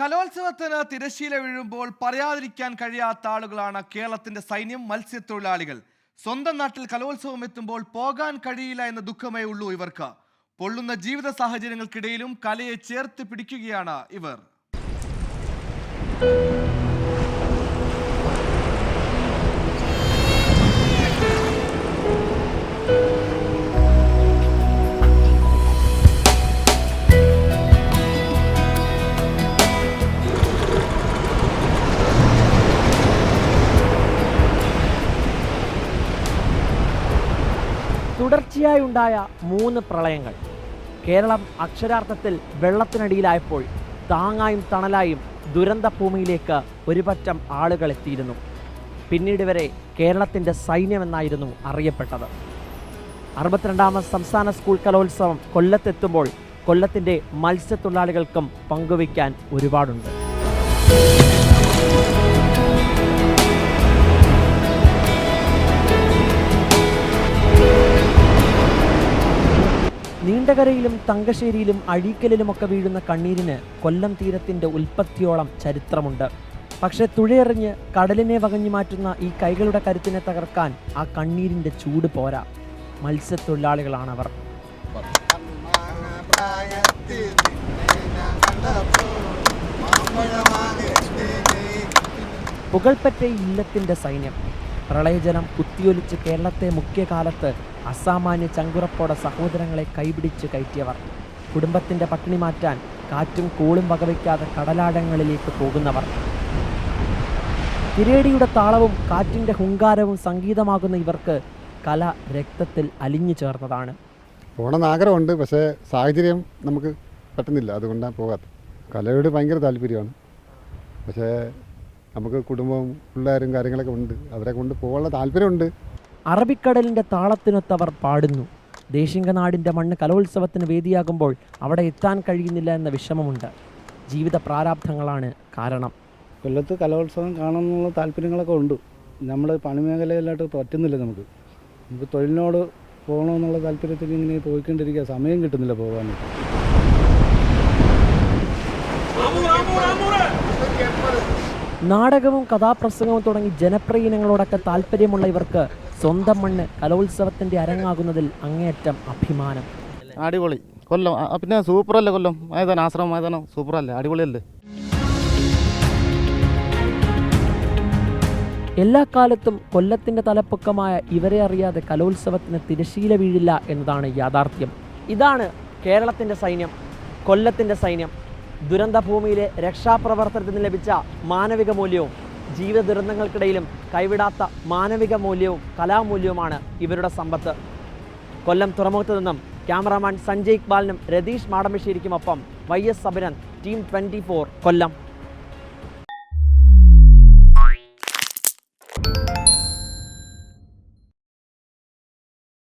കലോത്സവത്തിന് തിരശീല വീഴുമ്പോൾ പറയാതിരിക്കാൻ കഴിയാത്ത ആളുകളാണ് കേരളത്തിന്റെ സൈന്യം മത്സ്യത്തൊഴിലാളികൾ. സ്വന്തം നാട്ടിൽ കലോത്സവം എത്തുമ്പോൾ പോകാൻ കഴിയില്ല എന്ന ദുഃഖമേ ഉള്ളൂ ഇവർക്ക്. പൊള്ളുന്ന ജീവിത സാഹചര്യങ്ങൾക്കിടയിലും കലയെ ചേർത്ത് പിടിക്കുകയാണ് ഇവർ. തുടർച്ചയായി ഉണ്ടായ മൂന്ന് പ്രളയങ്ങൾ. കേരളം അക്ഷരാർത്ഥത്തിൽ വെള്ളത്തിനടിയിലായപ്പോൾ താങ്ങായും തണലായും ദുരന്ത ഭൂമിയിലേക്ക് ഒരുപറ്റം ആളുകൾ എത്തിയിരുന്നു. പിന്നീട് വരെ കേരളത്തിന്റെ സൈന്യമെന്നായിരുന്നു അറിയപ്പെട്ടത്. അറുപത്തിരണ്ടാമത് സംസ്ഥാന സ്കൂൾ കലോത്സവം കൊല്ലത്തെത്തുമ്പോൾ കൊല്ലത്തിന്റെ മത്സ്യത്തൊഴിലാളികൾക്കും പങ്കുവയ്ക്കാൻ ഒരുപാടുണ്ട്. നീണ്ടകരയിലും തങ്കശ്ശേരിയിലും അഴീക്കലിലുമൊക്കെ വീഴുന്ന കണ്ണീരിന് കൊല്ലം തീരത്തിന്റെ ഉൽപ്പത്തിയോളം ചരിത്രമുണ്ട്. പക്ഷേ തുഴയെറിഞ്ഞ് കടലിനെ വകഞ്ഞു മാറ്റുന്ന ഈ കൈകളുടെ കരുത്തിനെ തകർക്കാൻ ആ കണ്ണീരിന്റെ ചൂട് പോരാ. മത്സ്യത്തൊഴിലാളികളാണവർ. പുകൾപ്പറ്റ ഇല്ലത്തിന്റെ സൈന്യം. പ്രളയജലം കുത്തിയൊലിച്ച് കേരളത്തെ മുഖ്യകാലത്ത് അസാമാന്യ ചങ്കുറപ്പോടെ സഹോദരങ്ങളെ കൈപിടിച്ച് കയറ്റിയവർ. കുടുംബത്തിന്റെ പട്ടിണി മാറ്റാൻ കാറ്റും കൂളും വകവയ്ക്കാതെ കടലാഴങ്ങളിലേക്ക് പോകുന്നവർ. തിരേടിയുടെ താളവും കാറ്റിന്റെ ഹുങ്കാരവും സംഗീതമാകുന്ന ഇവർക്ക് കല രക്തത്തിൽ അലിഞ്ഞു ചേർന്നതാണ്. പോകണമെന്ന് ആഗ്രഹമുണ്ട് പക്ഷേ സാഹചര്യം നമുക്ക് പറ്റുന്നില്ല. അതുകൊണ്ടാണ് പോകാത്തത്. കലയോട് ഭയങ്കര താല്പര്യമാണ്. പക്ഷേ നമുക്ക് കുടുംബവും പിള്ളേരും കാര്യങ്ങളൊക്കെ ഉണ്ട്. അവരെ കൊണ്ട് പോകാനുള്ള താല്പര്യമുണ്ട്. അറബിക്കടലിന്റെ താളത്തിനൊത്തവർ പാടുന്നു. ദേശിംഗനാടിന്റെ മണ്ണ് കലോത്സവത്തിന് വേദിയാകുമ്പോൾ അവിടെ എത്താൻ കഴിയുന്നില്ല എന്ന വിഷമമുണ്ട്. ജീവിത പ്രാരാബ്ധങ്ങളാണ് കാരണം. കൊല്ലത്ത് കലോത്സവം കാണാനുള്ള താല്പര്യങ്ങളൊക്കെ ഉണ്ട്. നമ്മൾ പണിമേഖലയിലായിട്ട് പറ്റുന്നില്ല നമുക്ക്. നമുക്ക് തൊഴിലിനോട് പോകണമെന്നുള്ള താല്പര്യത്തിൽ ഇങ്ങനെ പോയിക്കൊണ്ടിരിക്കുക. സമയം കിട്ടുന്നില്ല പോകാനായിട്ട്. നാടകവും കഥാപ്രസംഗവും തുടങ്ങി ജനപ്രിയ ഇനങ്ങളോടൊക്കെ താല്പര്യമുള്ള ഇവർക്ക് സ്വന്തം മണ്ണ് കലോത്സവത്തിന്റെ അരങ്ങാകുന്നതിൽ അങ്ങേയറ്റം അഭിമാനം. അടിപൊളി. കൊല്ലം. പിന്നെ സൂപ്പറല്ലേ കൊല്ലം? മൈതാനം ആശ്രമം മൈതാനം. സൂപ്പറല്ലേ? അടിപൊളിയല്ലേ? എല്ലാ കാലത്തും കൊല്ലത്തിന്റെ തലപ്പൊക്കമായ ഇവരെ അറിയാതെ കലോത്സവത്തിന് തിരശീല വീഴില്ല എന്നതാണ് യാഥാർത്ഥ്യം. ഇതാണ് കേരളത്തിന്റെ സൈന്യം കൊല്ലത്തിന്റെ സൈന്യം. ദുരന്ത ഭൂമിയിലെ രക്ഷാപ്രവർത്തനത്തിന് ലഭിച്ച മാനവിക മൂല്യവും ജീവിത ദുരന്തങ്ങൾക്കിടയിലും കൈവിടാത്ത മാനവിക മൂല്യവും കലാമൂല്യവുമാണ് ഇവരുടെ സമ്പത്ത്. കൊല്ലം തുറമുഖത്ത് നിന്നും ക്യാമറാമാൻ സഞ്ജയ് ഇക്ബാലിനും Ratheesh മാടമ്പശ്ശേരിക്കുമൊപ്പം Y S Abhinand team twenty Kollam.